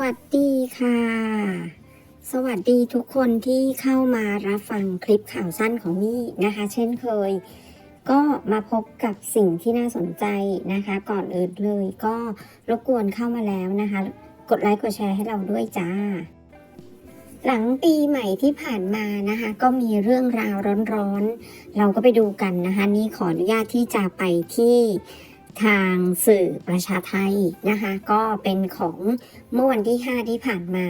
วัสดีค่ะ สวัสดีทุกคนที่เข้ามารับฟังคลิปข่าวสั้นของมี่นะคะ เช่นเคย ก็มาพบกับสิ่งที่น่าสนใจนะคะ ก่อนอื่นเลยก็รบกวนเข้ามาแล้วนะคะ กดไลค์กดแชร์ให้เราด้วยจ้า หลังปีใหม่ที่ผ่านมานะคะ ก็มีเรื่องราวร้อนๆ เราก็ไปดูกันนะคะ นี่ขออนุญาตที่จะไปที่ ทางสื่อประชาไทยนะคะ ก็เป็นของเมื่อวันที่ 5 ที่ผ่านมา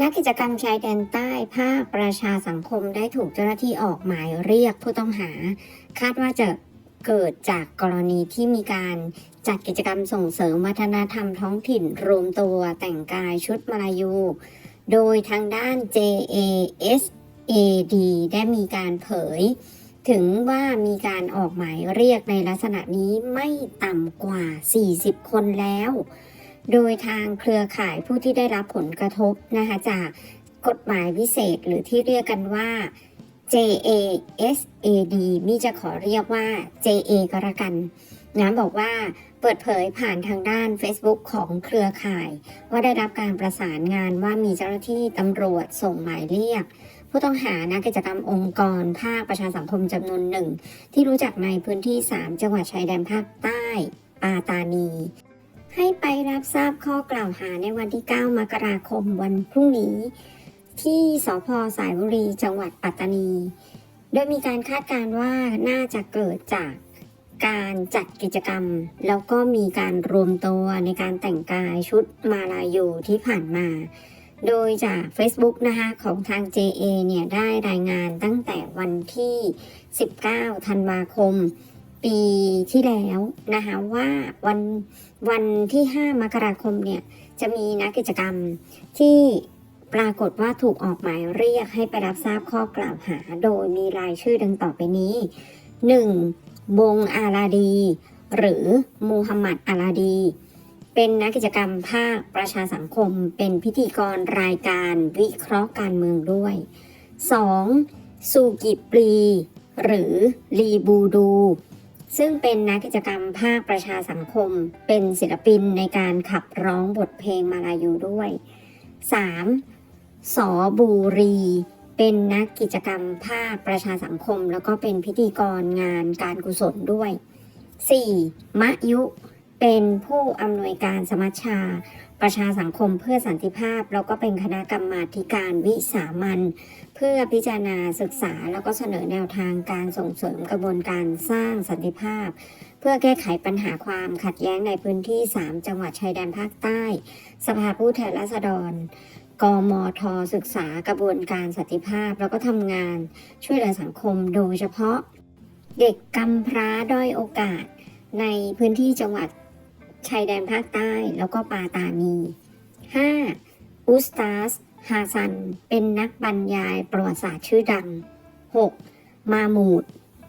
นักกิจกรรมชายแดนใต้ภาคประชาสังคมได้ถูกเจ้าหน้าที่ออกหมายเรียกผู้ต้องหา คาดว่าจะเกิดจากกรณีที่มีการจัดกิจกรรมส่งเสริมวัฒนธรรมท้องถิ่นรวมตัวแต่งกายชุดมาลายู โดยทางด้าน JASAD ได้มีการเผย ถึงว่ามีการออกหมายเรียกในลักษณะนี้ไม่ต่ำกว่า 40 คนแล้ว โดยทางเครือข่ายผู้ที่ได้รับผลกระทบนะคะจากกฎหมายพิเศษหรือที่เรียกกันว่า JASAD มีจะขอเรียกว่า JA ก็แล้วกันนะบอกว่าเปิดเผยผ่านทางด้าน Facebook ของเครือข่าย ว่าได้รับการประสานงานว่ามีเจ้าหน้าที่ตำรวจส่งหมายเรียก ผู้ต้องหานักกิจกรรมองค์กรภาคประชาสังคมจำนวนหนึ่ง ที่รู้จักในพื้นที่ 3 จังหวัดชายแดนภาคใต้ ปาตานี ให้ไปรับทราบข้อกล่าวหาในวันที่ 9 มกราคมวันพรุ่งนี้ ที่สพสายบุรี จังหวัดปัตตานี โดยมีการคาดการณ์ว่าน่าจะเกิดจากการจัดกิจกรรม แล้วก็มีการรวมตัวในการแต่งกายชุดมาลายูที่ผ่านมา โดยจาก Facebook นะคะของทาง JA เนี่ยได้รายงานตั้งแต่วันที่ 19 ธันวาคม ปีที่แล้วนะคะว่าวันวันที่ 5 มกราคมเนี่ยจะมีนักกิจกรรมที่ปรากฏว่าถูกออกหมายเรียกให้ไปรับทราบข้อกล่าวหา โดยมีรายชื่อดังต่อไปนี้ 1. บงอาลาดี หรือมูฮัมหมัดอาลาดี เป็นนักกิจกรรมภาคประชาสังคม เป็นพิธีกรรายการวิเคราะห์การเมืองด้วย 2. ซูกิปลีหรือลีบูดู ซึ่งเป็นนักกิจกรรมภาคประชาสังคม เป็นศิลปินในการขับร้องบทเพลงมาลายูด้วย 3. สอบูรี เป็นนักกิจกรรมภาคประชาสังคม แล้วก็เป็นพิธีกรงานการกุศลด้วย 4. มะยุ เป็นผู้อำนวยการสมัชชา ประชาสังคมเพื่อสันติภาพ แล้วก็เป็นคณะกรรมาธิการวิสามันเพื่อพิจารณาศึกษา แล้วก็เสนอแนวทางการส่งเสริมกระบวนการสร้างสันติภาพ เพื่อแก้ไขปัญหาความขัดแย้งในพื้นที่ 3 จังหวัดชายแดนภาคใต้ สภาผู้แทนราษฎรกมทศึกษากระบวนการสันติภาพ แล้วก็ทำงานช่วยเหลือสังคมโดยเฉพาะ เด็กกำพร้าด้อยโอกาสในพื้นที่จังหวัด ชายแดนภาคใต้แล้วก็ปาตานี 5. อุสตาส ฮาซัน เป็นนักบรรยายประวัติศาสตร์ชื่อดัง 6. มามูด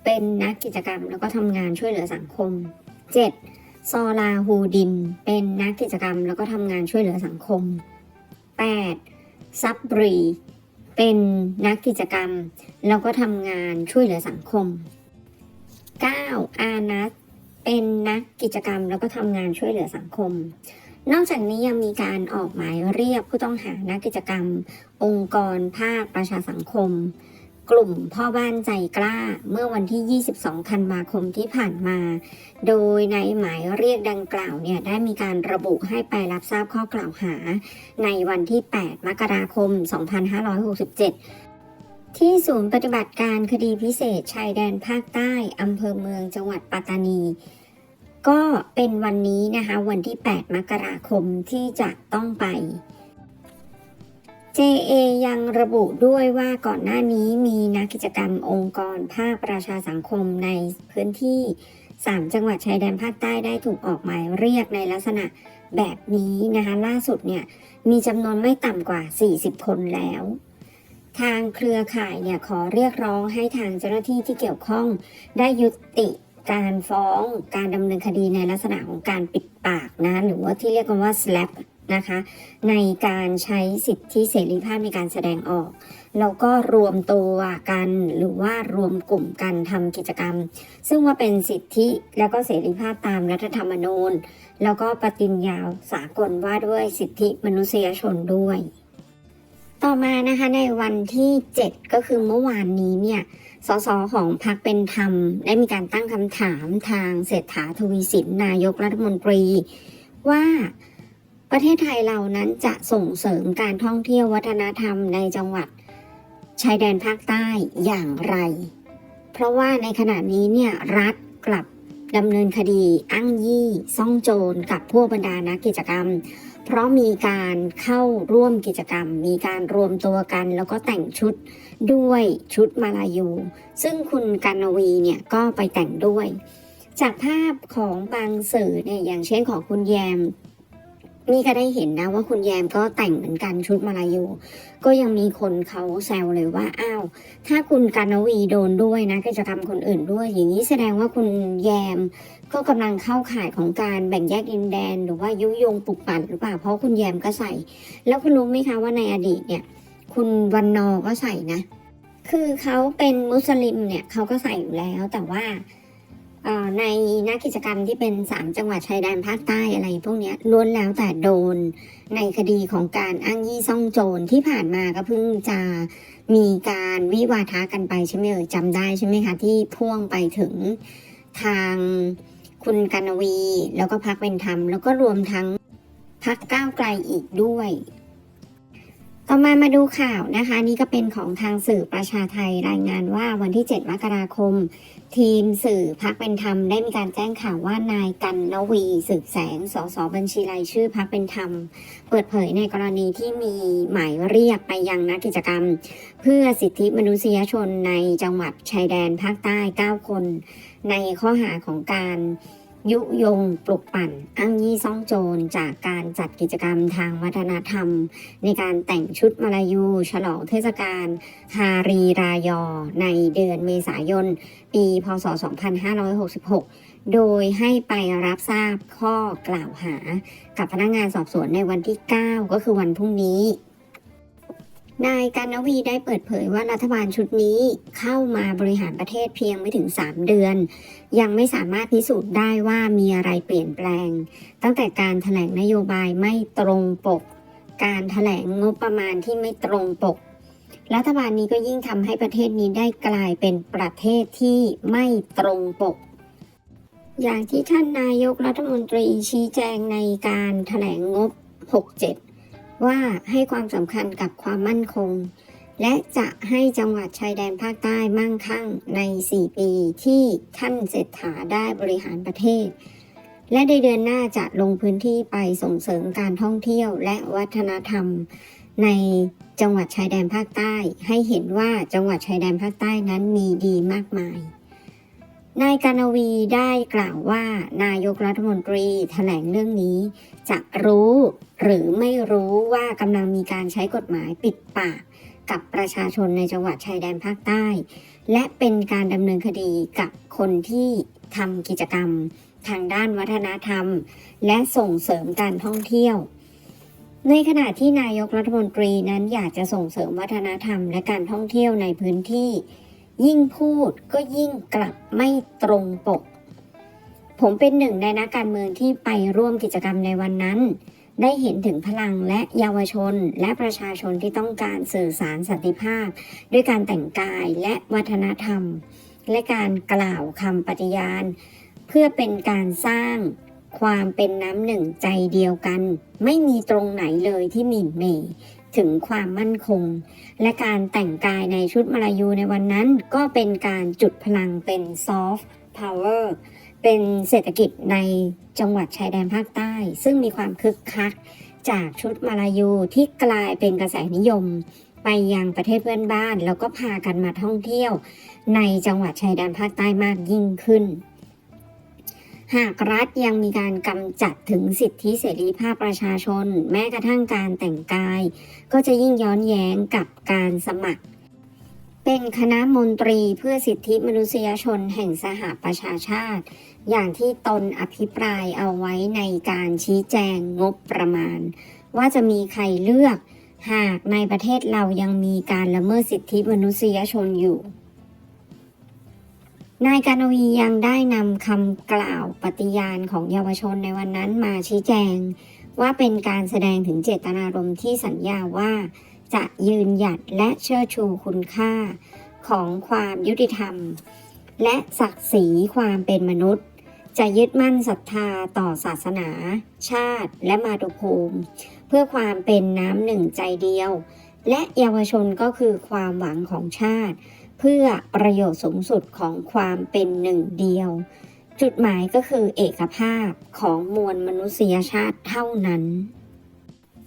เป็นนักกิจกรรมแล้วก็ทำงานช่วยเหลือสังคม 7. ซอลาฮูดิน เป็นนักกิจกรรมแล้วก็ทำงานช่วยเหลือสังคม 8. ซับบรี เป็นนักกิจกรรม แล้วก็ทำงานช่วยเหลือสังคม 9. อานัส เป็นนักกิจกรรมแล้วก็ทำงานช่วยเหลือสังคม นอกจากนี้ยังมีการออกหมายเรียกผู้ต้องหานักกิจกรรม องค์กรภาคประชาสังคม กลุ่มพ่อบ้านใจกล้าเมื่อวันที่ 22 ธันวาคมที่ผ่านมา โดยในหมายเรียกดังกล่าวเนี่ยได้มีการระบุให้ไปรับทราบข้อกล่าวหา ในวันที่ 8 มกราคม 2567ที่ศูนย์ปฏิบัติการคดีพิเศษชายแดนภาคใต้ อำเภอเมืองจังหวัดปัตตานี ก็เป็นวันนี้นะคะ วันที่ 8 มกราคมที่จะต้องไป JA ยังระบุด้วยว่าก่อนหน้านี้มีนักกิจกรรมองค์กรภาคประชาสังคมในพื้นที่ 3 จังหวัดชายแดนภาคใต้ได้ถูกออกหมายเรียกในลักษณะแบบนี้นะคะ ล่าสุดเนี่ยมีจำนวนไม่ต่ำกว่า 40 คนแล้ว ทางเครือข่ายเนี่ยขอเรียกร้องให้ทางเจ้าหน้าที่ที่เกี่ยวข้องได้ยุติ การฟ้องการดำเนินคดีในลักษณะของการปิดปากนะหรือว่าที่เรียกกันว่า slap นะคะในการใช้สิทธิเสรีภาพในการแสดงออกแล้วก็รวมตัวกันหรือว่ารวมกลุ่มกันทำกิจกรรม ซึ่งว่าเป็นสิทธิแล้วก็เสรีภาพตามรัฐธรรมนูญ แล้วก็ปฏิญญาสากลว่าด้วยสิทธิมนุษยชนด้วย ต่อมานะคะในวันที่ 7 ก็คือเมื่อวานนี้เนี่ย สสของพรรคเป็นธรรม ได้มีการตั้งคำถามทางเศรษฐาทวีสินนายกรัฐมนตรี ว่าประเทศไทยเรานั้นจะส่งเสริมการท่องเที่ยววัฒนธรรมในจังหวัดชายแดนภาคใต้อย่างไร เพราะว่าในขณะนี้เนี่ยรัฐกลับ ดำเนินคดีอ้างยี่ซ่องโจรกับพวกบรรดานักกิจกรรม เพราะมีการเข้าร่วมกิจกรรม มีการรวมตัวกัน แล้วก็แต่งชุดด้วยชุดมาลายู ซึ่งคุณกันวีเนี่ยก็ไปแต่งด้วย จากภาพของบางสื่อเนี่ยอย่างเช่นของคุณแยม มีก็ได้เห็นนะว่าคุณแยมก็แต่งเหมือนกันชุดมาลายู ก็ยังมีคนเขาแซวเลยว่าอ้าวถ้าคุณกันวีโดนด้วยนะกิจกรรมคนอื่นด้วย อย่างนี้แสดงว่าคุณแยมก็กำลังเข้าข่ายของการแบ่งแยกดินแดน หรือว่ายุยงปลุกปั่นหรือเปล่าเพราะคุณแยมก็ใส่ แล้วคุณรู้ไหมคะว่าในอดีตเนี่ย คุณวันนอก็ใส่นะ คือเขาเป็นมุสลิมเนี่ยเขาก็ใส่อยู่แล้วแต่ว่า ในนักกิจกรรมที่เป็นสามจังหวัดชายแดนภาคใต้อะไรพวกนี้ล้วนแล้วแต่โดนในคดีของการอ้างยี่ซ่องโจรที่ผ่านมาก็เพิ่งจะมีการวิวาทะกันไปใช่ไหมเอ่ยจำได้ใช่ไหมคะ ที่พ่วงไปถึงทางคุณกันวี แล้วก็พักเป็นธรรม แล้วก็รวมทั้งพักก้าวไกลอีกด้วย ต่อมามาดูข่าวนะคะ นี่ก็เป็นของทางสื่อประชาไทยรายงานว่าวันที่ 7 มกราคม ทีมสื่อพักเป็นธรรมได้มีการแจ้งข่าวว่านายกันนวีสืบแสงสสบัญชีรายชื่อพักเป็นธรรม เปิดเผยในกรณีที่มีหมายเรียกไปยังนักกิจกรรม เพื่อสิทธิมนุษยชนในจังหวัดชายแดนภาคใต้ 9 คน ในข้อหาของการ ยุยงปลุกปั่นอ้างยี่ซ่องโจรจากการจัดกิจกรรมทางวัฒนธรรม ในการแต่งชุดมาลายู ฉลองเทศกาลฮารีรายอ ในเดือนเมษายน ปีพศ 2566 โดยให้ไปรับทราบข้อกล่าวหากับพนักงานสอบสวนในวันที่ 9 ก็คือวันพรุ่งนี้ นายกันนวีได้เปิดเผยว่ารัฐบาลชุดนี้เข้ามาบริหารประเทศเพียงไม่ถึง 3 เดือน ยังไม่สามารถพิสูจน์ได้ว่ามีอะไรเปลี่ยนแปลง ตั้งแต่การถแถลงนโยบายไม่ตรงปก การถแถลงงบประมาณที่ไม่ตรงปก รัฐบาลนี้ก็ยิ่งทำให้ประเทศนี้ได้กลายเป็นประเทศที่ไม่ตรงปก อย่างที่ท่านนายกรัฐมนตรีชี้แจงในการถแถลงงบ 67 ว่าให้ความสำคัญกับความมั่นคง และจะให้จังหวัดชายแดนภาคใต้มั่งคั่งใน 4 ปีที่ท่านเศรษฐาได้บริหารประเทศ และในเดือนหน้าจะลงพื้นที่ไปส่งเสริมการท่องเที่ยวและวัฒนธรรม ในจังหวัดชายแดนภาคใต้ ให้เห็นว่าจังหวัดชายแดนภาคใต้นั้นมีดีมากมาย นายกานวีได้กล่าวว่านายกรัฐมนตรีแถลงเรื่องนี้ จะรู้หรือไม่รู้ว่ากำลังมีการใช้กฎหมายปิดปากกับประชาชนในจังหวัดชายแดนภาคใต้ และเป็นการดำเนินคดีกับคนที่ทำกิจกรรม ทางด้านวัฒนธรรม และส่งเสริมการท่องเที่ยว ในขณะที่นายกรัฐมนตรีนั้นอยากจะส่งเสริมวัฒนธรรมและการท่องเที่ยวในพื้นที่ ยิ่งพูดก็ยิ่งกลับไม่ตรงปก ผมเป็นหนึ่งในนักการเมืองที่ไปร่วมกิจกรรมในวันนั้น ได้เห็นถึงพลังและเยาวชนและประชาชนที่ต้องการสื่อสารสันติภาพ ด้วยการแต่งกายและวัฒนธรรม และการกล่าวคำปฏิญาณ เพื่อเป็นการสร้างความเป็นน้ำหนึ่งใจเดียวกัน ไม่มีตรงไหนเลยที่หมิ่นเมย์ ถึงความมั่นคง และการแต่งกายในชุดมาลายูในวันนั้นก็เป็นการจุดพลังเป็นซอฟต์พาวเวอร์เป็นเศรษฐกิจในจังหวัดชายแดนภาคใต้ ซึ่งมีความคึกคักจากชุดมาลายูที่กลายเป็นกระแสนิยม ไปยังประเทศเพื่อนบ้าน แล้วก็พากันมาท่องเที่ยว ในจังหวัดชายแดนภาคใต้มากยิ่งขึ้น หากรัฐยังมีการกำจัดถึงสิทธิเสรีภาพประชาชน แม้กระทั่งการแต่งกาย ก็จะยิ่งย้อนแย้งกับการสมัคร เป็นคณะมนตรีเพื่อสิทธิมนุษยชนแห่งสหประชาชาติ อย่างที่ตนอภิปรายเอาไว้ในการชี้แจงงบประมาณ ว่าจะมีใครเลือก หากในประเทศเรายังมีการละเมิดสิทธิมนุษยชนอยู่ นายกานวียังได้นำคำกล่าวปฏิญาณของเยาวชนในวันนั้นมาชี้แจง ว่าเป็นการแสดงถึงเจตนารมณ์ที่สัญญาว่า จะยืนหยัดและเชิดชูคุณค่า ของความยุติธรรม และศักดิ์ศรีความเป็นมนุษย์ จะยึดมั่นศรัทธาต่อศาสนา ชาติและมาตุภูมิ เพื่อความเป็นน้ำหนึ่งใจเดียว และเยาวชนก็คือความหวังของชาติ เพื่อประโยชน์สูงสุดของความเป็นหนึ่งเดียว จุดหมายก็คือเอกภาพของมวลมนุษยชาติเท่านั้น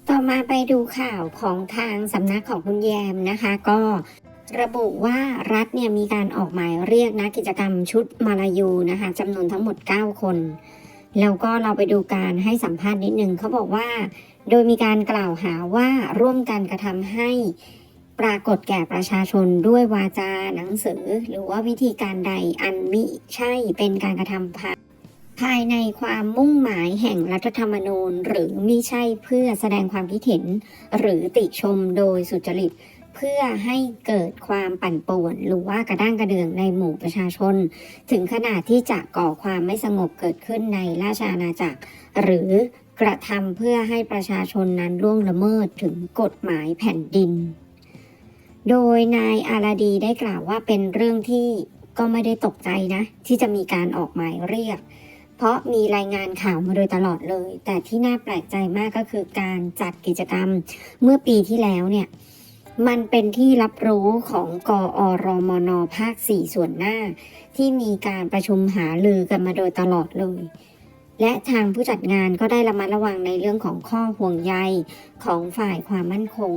ต่อมาไปดูข่าวของทางสำนักของคุณแยมนะคะก็ระบุว่ารัฐเนี่ยมีการออกหมายเรียกนักกิจกรรมชุดมาลายูนะคะจำนวนทั้งหมด 9 คน แล้วก็เราไปดูการให้สัมภาษณ์นิดนึงเขาบอกว่า โดยมีการกล่าวหาว่าร่วมกันกระทำให้ ปรากฏแก่ประชาชนด้วยวาจาหนังสือ หรือว่าวิธีการใดอันมิใช่เป็นการกระทำภายภายในความมุ่งหมายแห่งรัฐธรรมนูญ หรือมิใช่เพื่อแสดงความคิดเห็น หรือติชมโดยสุจริต เพื่อให้เกิดความปั่นป่วน หรือว่ากระด้างกระเดืองในหมู่ประชาชน ถึงขนาดที่จะก่อความไม่สงบเกิดขึ้นในราชอาณาจักร หรือกระทำเพื่อให้ประชาชนนั้นล่วงละเมิดถึงกฎหมายแผ่นดิน โดยนายอาราดีได้กล่าวว่าเป็นเรื่องที่ก็ไม่ได้ตกใจนะ ที่จะมีการออกหมายเรียก เพราะมีรายงานข่าวมาโดยตลอดเลย แต่ที่น่าแปลกใจมากก็คือการจัดกิจกรรมเมื่อปีที่แล้วเนี่ยมันเป็นที่รับรู้ของกอรมนภาค 4 ส่วนหน้า ที่มีการประชุมหาลือกันมาโดยตลอดเลย และทางผู้จัดงานก็ได้ระมัดระวังในเรื่องของข้อห่วงใยของฝ่ายความมั่นคง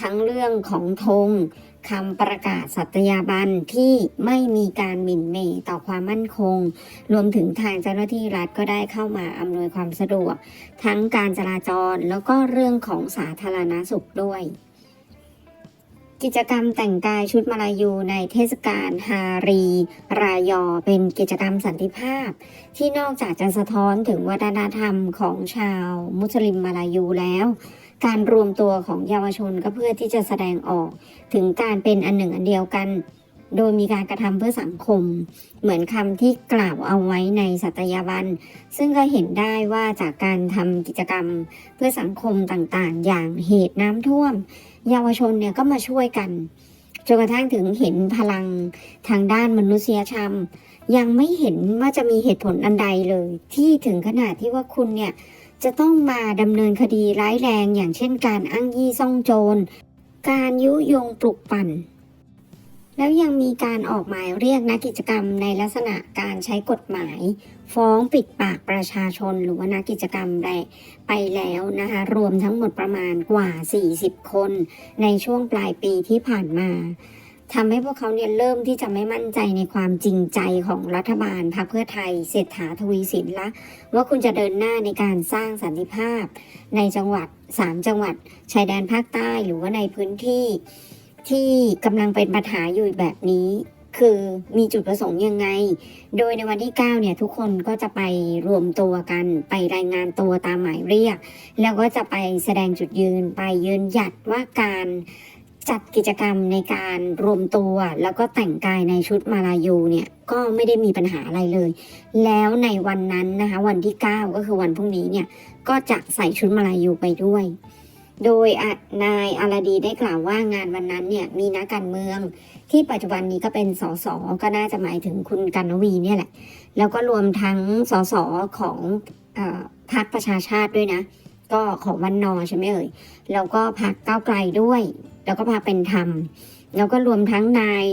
ทั้งเรื่องของธงคำประกาศสัตยาบันที่ไม่มีการหมิ่นเหม่ต่อความมั่นคง รวมถึงทางเจ้าหน้าที่รัฐก็ได้เข้ามาอำนวยความสะดวก ทั้งการจราจรแล้วก็เรื่องของสาธารณสุขด้วย กิจกรรมแต่งกายชุดมาลายูในเทศกาลฮารี รายอ เป็นกิจกรรมสันติภาพ ที่นอกจากจะสะท้อนถึงวัฒนธรรมของชาวมุสลิมมาลายูแล้ว การรวมตัวของเยาวชนก็เพื่อที่จะแสดงออก ถึงการเป็นอันหนึ่งอันเดียวกัน โดยมีการกระทำเพื่อสังคม เหมือนคำที่กล่าวเอาไว้ในสัตยาบัน ซึ่งก็เห็นได้ว่าจากการทำกิจกรรมเพื่อสังคมต่างๆ อย่างเหตุน้ำท่วม เยาวชนเนี่ยก็มาช่วยกันจนกระทั่งถึงเห็นพลังทางด้านมนุษยธรรม ยังไม่เห็นว่าจะมีเหตุผลอันใดเลย ที่ถึงขนาดที่ว่าคุณเนี่ยจะต้องมาดำเนินคดีร้ายแรงอย่างเช่นการอ้างยี่ซ่องโจร การยุยงปลุกปั่น แล้วยังมีการออกหมายเรียกนักกิจกรรมในลักษณะการใช้กฎหมาย ฟ้องปิดปากประชาชนหรือว่านักกิจกรรมใดไปแล้วนะคะรวมทั้งหมดประมาณกว่า 40 คน ในช่วงปลายปีที่ผ่านมาทำให้พวกเขาเนี่ยเริ่มที่จะไม่มั่นใจในความจริงใจของรัฐบาลพรรคเพื่อไทยเศรษฐาทวีสินละว่าคุณจะเดินหน้าในการสร้างสันติภาพ ในจังหวัด 3 จังหวัดชายแดนภาคใต้หรือว่าในพื้นที่ ที่กำลังเป็นปัญหาอยู่แบบนี้ คือมีจุดประสงค์ยังไง โดยในวันที่ 9 เนี่ย ทุกคนก็จะไปรวมตัวกันไปรายงานตัวตามหมายเรียก แล้วก็จะไปแสดงจุดยืนไปยืนหยัดว่าการจัดกิจกรรมในการรวมตัวแล้วก็แต่งกายในชุดมาลายูเนี่ยก็ไม่ได้มีปัญหาอะไรเลย แล้วในวันนั้นนะคะวันที่ 9 ก็คือวันพรุ่งนี้เนี่ยก็จะใส่ชุดมาลายูไปด้วย โดยนายอาราดีได้กล่าวว่างานวันนั้นเนี่ยมีนักการเมือง ที่ปัจจุบันนี้ก็เป็นสสก็น่าจะหมายถึงคุณกันนวีเนี่ยแหละ แล้วก็รวมทั้งสสของอพรรคประชาชาติด้วยนะ ก็ของวันนอใช่ไหมเอ่ยแล้วก็พรรคก้าวไกลด้วย แล้วก็พรรคเป็นธรรมแล้วก็รวมทั้งนาย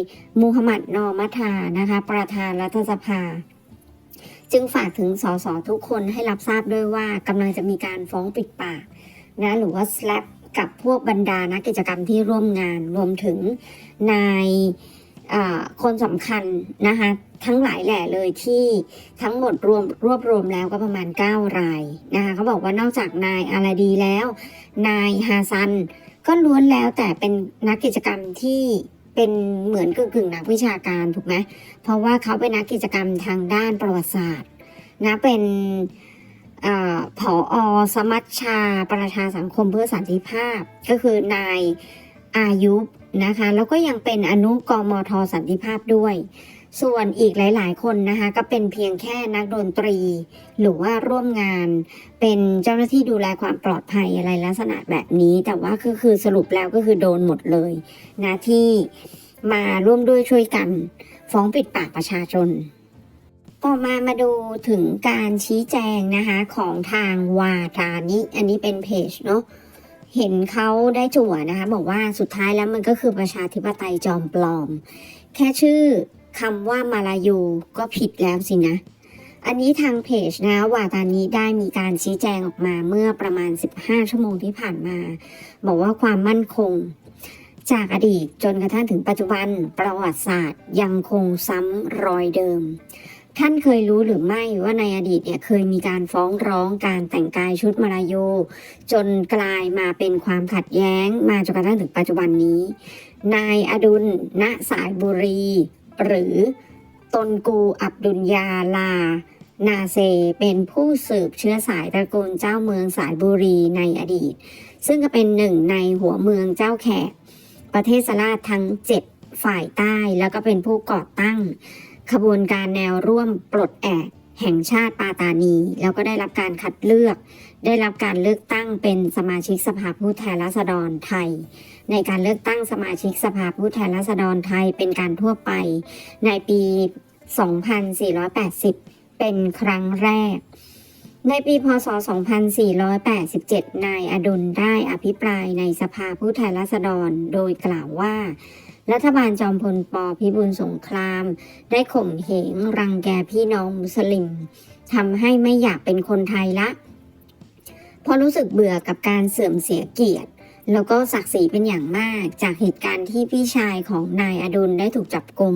มูฮัมหมัดนอมัทานะคะ ประธานรัฐสภา จึงฝากถึงสสทุกคนให้รับทราบด้วยว่ากำลังจะมีการฟ้องปิดปาก นะหรือว่า slap กับพวกบรรดานักกิจกรรมที่ร่วมงานรวมถึงนายคนสำคัญนะคะทั้งหลายแหล่เลยที่ทั้งหมดรวมรวบรวมแล้วก็ประมาณ 9 รายนะคะเขาบอกว่านอกจากนายอาราดีแล้ว นายฮาซัน ก็ล้วนแล้วแต่เป็นนักกิจกรรมที่เป็นเหมือนกึ่งกึ่งนักวิชาการถูกไหมเพราะว่าเขาเป็นนักกิจกรรมทางด้านประวัติศาสตร์นะเป็น ผออสมัชชา ประชาสังคมเพื่อสันติภาพ ก็คือนายอายุนะคะ แล้วก็ยังเป็นอนุกรมทสันติภาพด้วย ส่วนอีกหลาย ๆ คนนะคะ ก็เป็นเพียงแค่นักดนตรี หรือว่าร่วมงาน เป็นเจ้าหน้าที่ดูแลความปลอดภัยอะไรลักษณะแบบนี้ แต่ว่าคือคือสรุปแล้วก็คือโดนหมดเลยนะที่มาร่วมด้วยช่วยกัน ฟ้องปิดปากประชาชน ต่อมามาดูถึงการชี้แจงนะคะของทางวาทานิอันนี้เป็นเพจเนาะเห็นเขาได้จั่วนะคะ บอกว่าสุดท้ายแล้วมันก็คือประชาธิปไตยจอมปลอม แค่ชื่อคำว่ามาลายูก็ผิดแล้วสินะ อันนี้ทางเพจนะวาตานี้ได้มีการชี้แจงออกมาเมื่อประมาณ 15 ชั่วโมงที่ผ่านมา บอกว่าความมั่นคงจากอดีตจนกระทั่งถึงปัจจุบันประวัติศาสตร์ยังคงซ้ำรอยเดิม ท่านเคยรู้หรือไม่ว่าในอดีตเนี่ยเคยมีการฟ้องร้องการแต่งกายชุดมาลาโย จนกลายมาเป็นความขัดแย้งมาจนกระทั่งถึงปัจจุบันนี้ นายอดุลณสายบุรี หรือตนกูอับดุลยาลา นาเซเป็นผู้สืบเชื้อสายตระกูลเจ้าเมืองสายบุรีในอดีต ซึ่งก็เป็นหนึ่งในหัวเมืองเจ้าแขกประเทศสลาทั้งเจ็ดฝ่ายใต้แล้วก็เป็นผู้ก่อตั้ง ขบวนการแนวร่วมปลดแอกแห่งชาติปาตานี แล้วก็ได้รับการคัดเลือก ได้รับการเลือกตั้งเป็นสมาชิกสภาผู้แทนราษฎรไทย ในการเลือกตั้งสมาชิกสภาผู้แทนราษฎรไทยเป็นการทั่วไป ในปี 2480 เป็นครั้งแรก ในปีพศ 2487 นายอดุลได้อภิปรายในสภาผู้แทนราษฎร โดยกล่าวว่า รัฐบาลจอมพลปพิบูลสงคราม ได้ข่มเหงรังแกพี่น้องมุสลิมทำให้ไม่อยากเป็นคนไทยละ เพราะรู้สึกเบื่อกับการเสื่อมเสียเกียรติ แล้วก็ศักดิ์ศรีเป็นอย่างมาก จากเหตุการณ์ที่พี่ชายของนายอดุลได้ถูกจับกลุม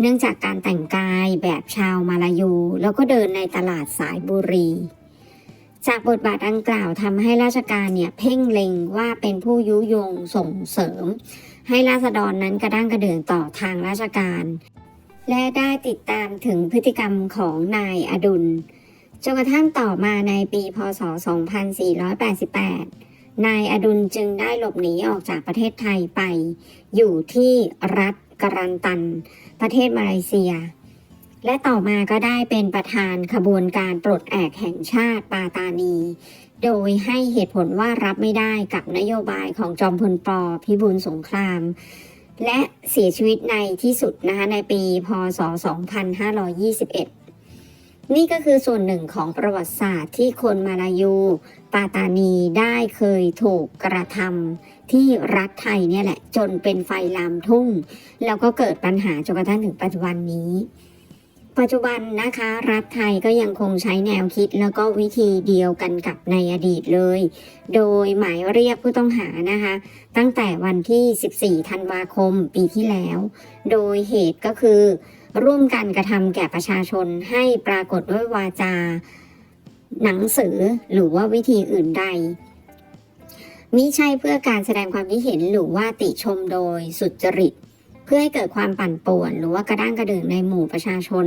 เนื่องจากการแต่งกายแบบชาวมาลายู แล้วก็เดินในตลาดสายบุรีจากบทบาทดังกล่าวทำให้ราชการเนี่ยเพ่งเล็งว่าเป็นผู้ยุยงส่งเสริม ให้ราษฎรนั้นกระด้างกระเดื่องต่อทางราชการ และได้ติดตามถึงพฤติกรรมของนายอดุล จนกระทั่งต่อมาในปี พศ 2488 นายอดุลจึงได้หลบหนีออกจากประเทศไทยไป อยู่ที่รัฐกรันตัน ประเทศมาเลเซีย และต่อมาก็ได้เป็นประธานขบวนการปลดแอกแห่งชาติปาตานี โดยให้เหตุผลว่ารับไม่ได้กับนโยบายของจอมพลปพิบูลสงคราม และเสียชีวิตในที่สุดนะคะในปีพศ 2521 นี่ก็คือส่วนหนึ่งของประวัติศาสตร์ที่คนมาลายู ปาตานีได้เคยถูกกระทำที่รัฐไทยเนี่ยแหละ จนเป็นไฟลามทุ่ง แล้วก็เกิดปัญหาจนกระทั่งถึงปัจจุบันนี้ ปัจจุบันนะคะ รัฐไทยก็ยังคงใช้แนวคิดแล้วก็วิธีเดียวกันกับในอดีตเลย โดยหมายเรียกผู้ต้องหานะคะ ตั้งแต่วันที่ 14 ธันวาคมปีที่แล้ว โดยเหตุก็คือ ร่วมกันกระทำแก่ประชาชนให้ปรากฏด้วยวาจา หนังสือหรือว่าวิธีอื่นใดมิใช่เพื่อการแสดงความคิดเห็นหรือว่าติชมโดยสุจริต พื่อให้เกิดความปั่นป่วน หรือว่ากระด้างกระเดื่องในหมู่ประชาชน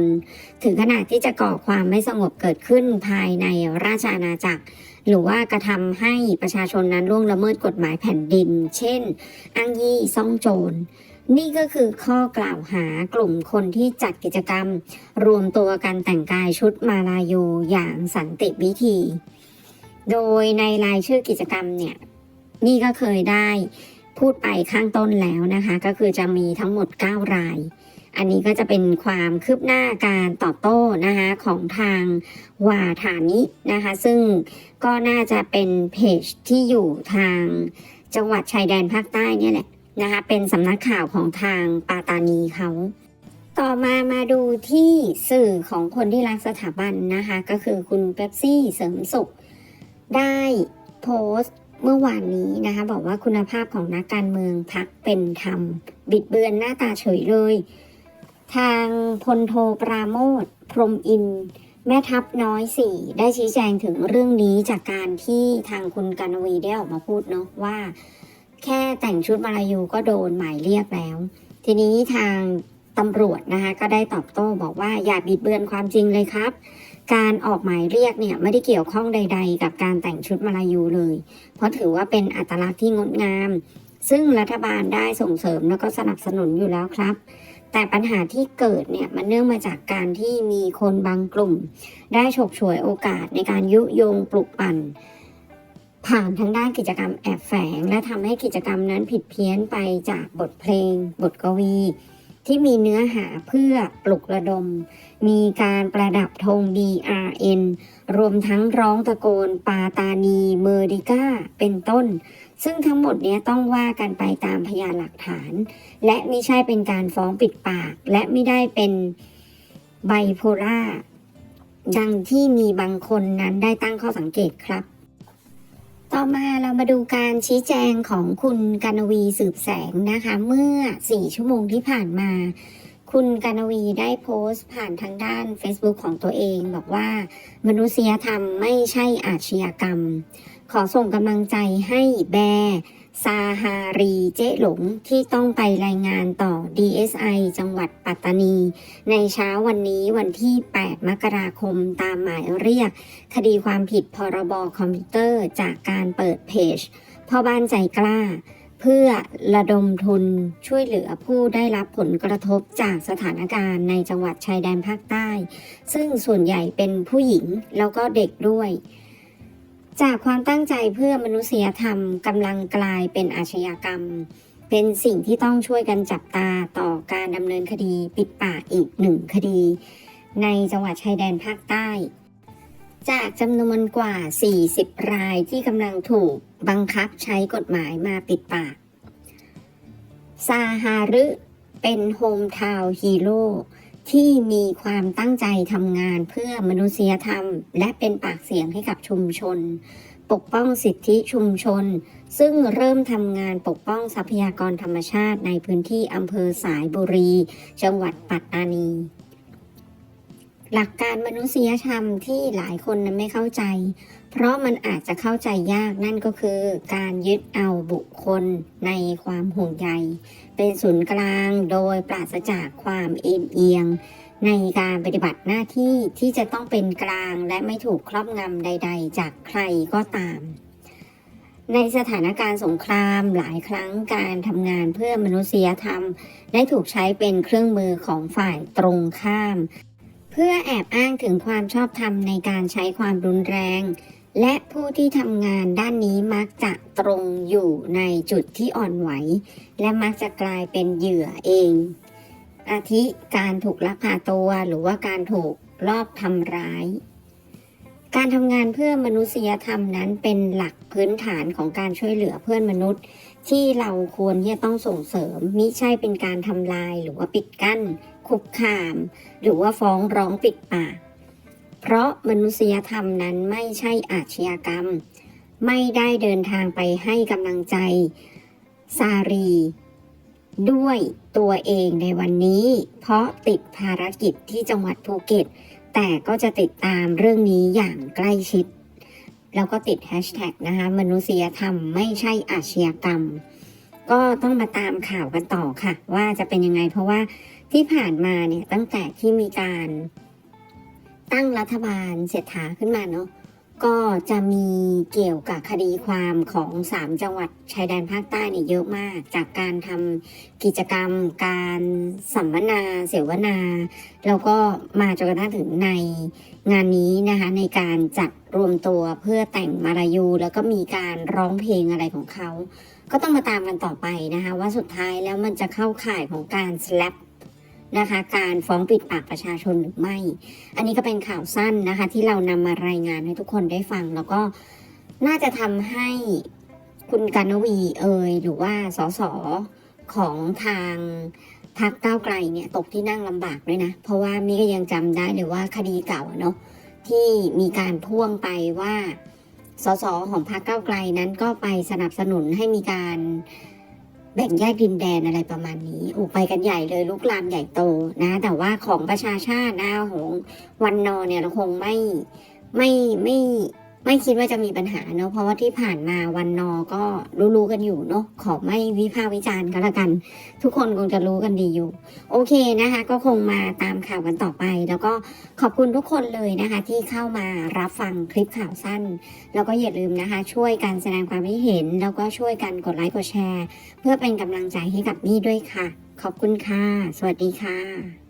ถึงขนาดที่จะก่อความไม่สงบเกิดขึ้นภายในราชอาณาจักร หรือว่ากระทำให้ประชาชนนั้นล่วงละเมิดกฎหมายแผ่นดิน เช่น อ้างยี่ซ่องโจรนี่ก็คือข้อกล่าวหากลุ่มคนที่จัดกิจกรรม รวมตัวกันแต่งกายชุดมาลายูอย่างสันติวิธี โดยในรายชื่อกิจกรรมเนี่ย นี่ก็เคยได้ พูดไปข้างต้นแล้วนะคะ ก็คือจะมีทั้งหมด 9 ราย อันนี้ก็จะเป็นความคืบหน้าการตอบโต้นะคะของทางวาฐานินะคะ ซึ่งก็น่าจะเป็นเพจที่อยู่ทางจังหวัดชายแดนภาคใต้เนี่ยแหละนะคะ เป็นสำนักข่าวของทางปาตานีเขาต่อมามาดูที่สื่อของคนที่รักสถาบันนะคะ ก็คือคุณเป๊ปซี่เสริมสุข ได้โพสต์ เมื่อวานนี้นะคะบอกว่าคุณภาพของนักการเมืองพักเป็นธรรม บิดเบือนหน้าตาเฉยเลย ทางพลโทปราโมทพรมอิน แม่ทัพน้อยสี่ได้ชี้แจงถึงเรื่องนี้จากการที่ทางคุณกานวีได้ออกมาพูดเนาะว่า แค่แต่งชุดมาลายูก็โดนหมายเรียกแล้ว ทีนี้ทางตำรวจนะคะก็ได้ตอบโต้บอกว่าอย่าบิดเบือนความจริงเลยครับ การออกหมายเรียกเนี่ยไม่ได้เกี่ยวข้องใด ๆ กับการแต่งชุดมาลายูเลย เพราะถือว่าเป็นอัตลักษณ์ที่งดงาม ซึ่งรัฐบาลได้ส่งเสริมแล้วก็สนับสนุนอยู่แล้วครับ แต่ปัญหาที่เกิดเนี่ยมันเนื่องมาจากการที่มีคนบางกลุ่ม ได้ฉกฉวยโอกาสในการยุยงปลุกปั่น ผ่านทางด้านกิจกรรมแอบแฝง และทำให้กิจกรรมนั้นผิดเพี้ยนไปจากบทเพลง บทกวีที่มีเนื้อหาเพื่อปลุกระดม มีการประดับธง BRN รวมทั้งร้องตะโกนปาตานีเมอริก้า เป็นต้น ซึ่งทั้งหมดนี้ต้องว่ากันไปตามพยานหลักฐาน และไม่ใช่เป็นการฟ้องปิดปาก และไม่ได้เป็นไบโพล่าดังที่มีบางคนนั้นได้ตั้งข้อสังเกตครับ ต่อมาเรามาดูการชี้แจงของคุณกานวีสืบแสงนะคะ เมื่อ 4 ชั่วโมงที่ผ่านมา คุณกานวีได้โพสต์ผ่านทางด้าน Facebook ของตัวเอง บอกว่า มนุษยธรรมไม่ใช่อาชญากรรม ขอส่งกำลังใจให้แบร์ซาฮารีเจ๊หลงที่ต้องไปรายงานต่อ DSI จังหวัดปัตตานี ในเช้าวันนี้วันที่ 8 มกราคมตามหมายเรียก คดีความผิดพรบคอมพิวเตอร์จากการเปิดเพจพ่อบ้านใจกล้า เพื่อระดมทุนช่วยเหลือผู้ได้รับผลกระทบจากสถานการณ์ในจังหวัดชายแดนภาคใต้ ซึ่งส่วนใหญ่เป็นผู้หญิงแล้วก็เด็กด้วย จากความตั้งใจเพื่อมนุษยธรรมกำลังกลายเป็นอาชญากรรม เป็นสิ่งที่ต้องช่วยกันจับตาต่อการดำเนินคดีปิดปากอีกหนึ่งคดี ในจังหวัดชายแดนภาคใต้ จากจำนวนกว่า 40 รายที่กำลังถูก บังคับใช้กฎหมายมาปิดปาก ซาฮารึเป็นโฮมทาวน์ฮีโร่ที่มีความตั้งใจทำงานเพื่อมนุษยธรรม และเป็นปากเสียงให้กับชุมชน ปกป้องสิทธิชุมชน ซึ่งเริ่มทำงานปกป้องทรัพยากรธรรมชาติในพื้นที่อำเภอสายบุรี จังหวัดปัตตานี หลักการมนุษยธรรมที่หลายคนนั้นไม่เข้าใจ เพราะมันอาจจะเข้าใจยากนั่นก็คือ การยึดเอาบุคคลในความห่วงใย เป็นศูนย์กลางโดยปราศจากความเอ็นเอียง ในการปฏิบัติหน้าที่ที่จะต้องเป็นกลางและไม่ถูกครอบงำใด ๆ จากใครก็ตาม ในสถานการณ์สงครามหลายครั้งการทำงานเพื่อมนุษยธรรม ได้ถูกใช้เป็นเครื่องมือของฝ่ายตรงข้าม เพื่อแอบอ้างถึงความชอบธรรมในการใช้ความรุนแรง และผู้ที่ทำงานด้านนี้มักจะตรงอยู่ในจุดที่อ่อนไหว และมักจะกลายเป็นเหยื่อเอง อาทิการถูกลักพาตัวหรือว่าการถูกลอบทำร้าย การทำงานเพื่อมนุษยธรรมนั้นเป็นหลักพื้นฐานของการช่วยเหลือเพื่อนมนุษย์ ที่เราควรที่จะต้องส่งเสริมมิใช่เป็นการทำลายหรือว่าปิดกั้นคุกคาม หรือว่าฟ้องร้องปิดปาก เพราะมนุษยธรรมนั้นไม่ใช่อาชญากรรม ไม่ได้เดินทางไปให้กำลังใจ ซารี ด้วยตัวเองในวันนี้ เพราะติดภารกิจที่จังหวัดภูเก็ต แต่ก็จะติดตามเรื่องนี้อย่างใกล้ชิด แล้วก็ติดแฮชแท็กนะคะ มนุษยธรรมไม่ใช่อาชญากรรม ก็ต้องมาตามข่าวกันต่อค่ะ ว่าจะเป็นยังไงเพราะว่าที่ผ่านมาเนี่ยตั้งแต่ที่มีการ ตั้งรัฐบาลเศรษฐาขึ้นมาเนาะก็จะมีเกี่ยวกับคดีความของสามจังหวัดชายแดนภาคใต้เนี่ยเยอะมาก จากการทำกิจกรรม การสัมมนาเสวนา แล้วก็มาจนกระทั่งถึงในงานนี้นะคะในการจัดรวมตัวเพื่อแต่งมาลายู แล้วก็มีการร้องเพลงอะไรของเขา ก็ต้องมาตามกันต่อไปนะคะว่าสุดท้ายแล้วมันจะเข้าข่ายของการ slap นะคะ การฟ้องปิดปากประชาชนหรือไม่ อันนี้ก็เป็นข่าวสั้นนะคะ ที่เรานำมารายงานให้ทุกคนได้ฟัง แล้วก็น่าจะทำให้คุณกานวีเอยหรือว่าสสของทางพรรคก้าวไกลเนี่ยตกที่นั่งลำบากด้วยนะ เพราะว่ามิก็ยังจำได้เลยว่าคดีเก่าเนาะที่มีการพ่วงไปว่าสสของพรรคก้าวไกลนั้นก็ไปสนับสนุนให้มีการ แบ่งแยกดินแดนอะไรประมาณนี้อ้ไปกันใหญ่เลยลุกลามใหญ่โตนะ แต่ว่าของประชาชาตินะของวันนอเนี่ยเราคงไม่ไม่ไม่ ไม่คิดว่าจะมีปัญหาเนอะเพราะว่าที่ผ่านมาวันนอก็รู้ๆกันอยู่เนอะขอไม่วิพากษ์วิจารณ์ก็แล้วกัน ทุกคนคงจะรู้กันดีอยู่ โอเคนะคะ ก็คงมาตามข่าวกันต่อไป แล้วก็ขอบคุณทุกคนเลยนะคะ ที่เข้ามารับฟังคลิปข่าวสั้น แล้วก็อย่าลืมนะคะ ช่วยกันแสดงความคิดเห็น แล้วก็ช่วยกันกดไลค์กดแชร์ เพื่อเป็นกำลังใจให้กับนี่ด้วยค่ะ ขอบคุณค่ะ สวัสดีค่ะ